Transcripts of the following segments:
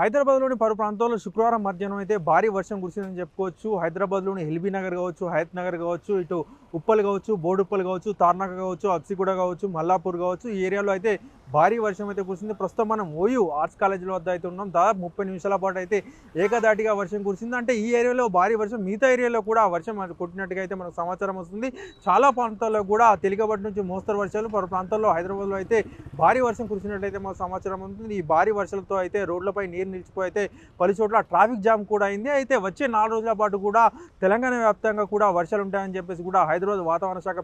హైదరాబాద్లోని పలు ప్రాంతాల్లో శుక్రవారం మధ్యాహ్నం అయితే భారీ వర్షం కురిసిందని చెప్పుకోవచ్చు. హైదరాబాద్లోని హెల్బీ నగర్ కావచ్చు హయత్ నగర్ కావచ్చు ఇటు ఉప్పల్ కావచ్చు బోడుప్పల్ కావచ్చు తార్నాక కావచ్చు అప్సిగూడ కావచ్చు మల్లాపూర్ కావచ్చు. ఈ ఏరియాలో అయితే భారీ వర్షం అయితే కురిసింది. ప్రస్తుతం మనం ఓయూ ఆర్ట్స్ కాలేజీల వద్ద అయితే ఉన్నాం. దాదాపు ముప్పై నిమిషాల పాటు అయితే ఏకదాటిగా వర్షం కురిసింది. అంటే ఈ ఏరియాలో భారీ వర్షం మిగతా ఏరియాలో కూడా వర్షం కొట్టినట్టుగా అయితే మనకు సమాచారం వస్తుంది. చాలా ప్రాంతాల్లో కూడా తేలికపాటి నుంచి మోస్తరు వర్షాలు పలు ప్రాంతాల్లో హైదరాబాద్లో అయితే భారీ వర్షం కురిసినట్టయితే మనకు సమాచారం ఉంటుంది ఈ భారీ వర్షాలతో అయితే రోడ్లపై నీరు నిలిచిపోయి అయితే పలు చోట్ల ట్రాఫిక్ జామ్ కూడా అయింది. అయితే వచ్చే నాలుగు రోజుల పాటు కూడా తెలంగాణ వ్యాప్తంగా కూడా వర్షాలు ఉంటాయని చెప్పేసి కూడా హైదరాబాద్ వాతావరణ శాఖ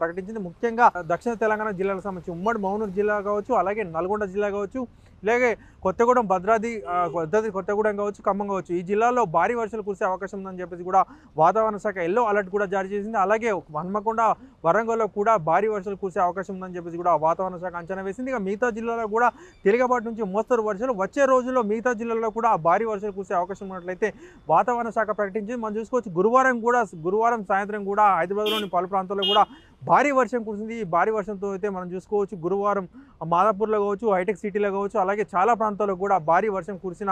ప్రకటించింది. ముఖ్యంగా దక్షిణ తెలంగాణ జిల్లాలకు సంబంధించి ఉమ్మడి మౌనూరు జిల్లా కావచ్చు అలాగే నల్గొండ జిల్లా కావచ్చు ఇలాగే కొత్తగూడెం భద్రాద్రి ఆ, భద్రాద్రి కొత్తగూడెం కావచ్చు ఖమ్మం కావచ్చు ఈ జిల్లాలో భారీ వర్షాలు కురిసే అవకాశం ఉందని చెప్పేసి కూడా వాతావరణ శాఖ ఎల్లో అలర్ట్ కూడా జారీ చేసింది. అలాగే హన్మకొండ వరంగల్లో కూడా భారీ వర్షాలు కురిసే అవకాశం ఉందని చెప్పేసి కూడా వాతావరణ శాఖ అంచనా వేసింది. ఇక మిగతా జిల్లాలో కూడా తేలికపాటి నుంచి మోస్తరు వర్షాలు. వచ్చే రోజుల్లో మిగతా జిల్లాల్లో కూడా భారీ వర్షాలు కురిసే అవకాశం ఉన్నట్లయితే వాతావరణ శాఖ ప్రకటించింది. మనం చూసుకోవచ్చు గురువారం కూడా గురువారం సాయంత్రం కూడా హైదరాబాద్లోని పలు ప్రాంతాల్లో కూడా భారీ వర్షం కురిసింది. ఈ భారీ వర్షంతో అయితే మనం చూసుకోవచ్చు గురువారం మాదాపూర్లో కావచ్చు హైటెక్ సిటీలో కావచ్చు అలాగే చాలా ప్రాంతాల్లో కూడా భారీ వర్షం కురిసిన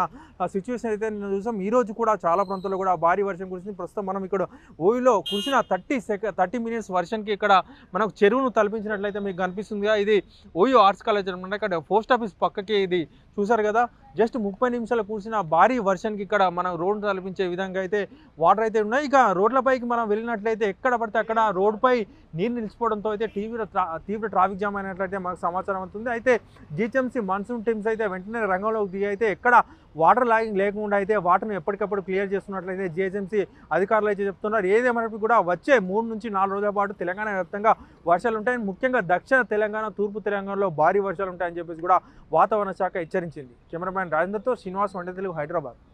సిచ్యువేషన్ అయితే నేను చూసాం. ఈరోజు కూడా చాలా ప్రాంతాల్లో కూడా భారీ వర్షం కురిసింది. ప్రస్తుతం మనం ఇక్కడ ఓయిలో కురిసిన థర్టీ సెక థర్టీ మినిట్స్ వర్షంకి ఇక్కడ మనకు చెరువును తలపించినట్లయితే మీకు కనిపిస్తుందిగా ఇది ఓయో ఆర్ట్స్ కాలేజ్ అనమాట. ఇక్కడ పోస్ట్ ఆఫీస్ పక్కకి ఇది చూసారు కదా. జస్ట్ ముప్పై నిమిషాలు కురిసిన భారీ వర్షానికి ఇక్కడ మనం రోడ్డు తలపించే విధంగా అయితే వాటర్ అయితే ఉన్నాయి. ఇక రోడ్లపైకి మనం వెళ్ళినట్లయితే ఎక్కడ పడితే అక్కడ రోడ్డుపై నీరు నిలిచిపోవడంతో అయితే తీవ్ర తీవ్ర ట్రాఫిక్ జామ్ అయినట్లయితే మనకు సమాచారం అవుతుంది అయితే జిహెచ్ఎంసీ మాన్సూన్ టీమ్స్ అయితే వెంటనే రంగంలోకి దిగి అయితే ఎక్కడ వాటర్ లాగింగ్ లేకుండా అయితే వాటర్ని ఎప్పటికప్పుడు క్లియర్ చేస్తున్నట్లయితే జిహెచ్ఎంసీ అధికారులు అయితే చెప్తున్నారు. ఏదేమైనప్పటికీ కూడా వచ్చే మూడు నుంచి నాలుగు రోజుల పాటు తెలంగాణ వ్యాప్తంగా వర్షాలు ఉంటాయి ముఖ్యంగా దక్షిణ తెలంగాణ తూర్పు తెలంగాణలో భారీ వర్షాలు ఉంటాయని చెప్పేసి కూడా వాతావరణ శాఖ హెచ్చరించింది. కెమెరామ్యాన్ రాజేందర్తో శ్రీనివాస్ వంట తెలుగు హైదరాబాద్.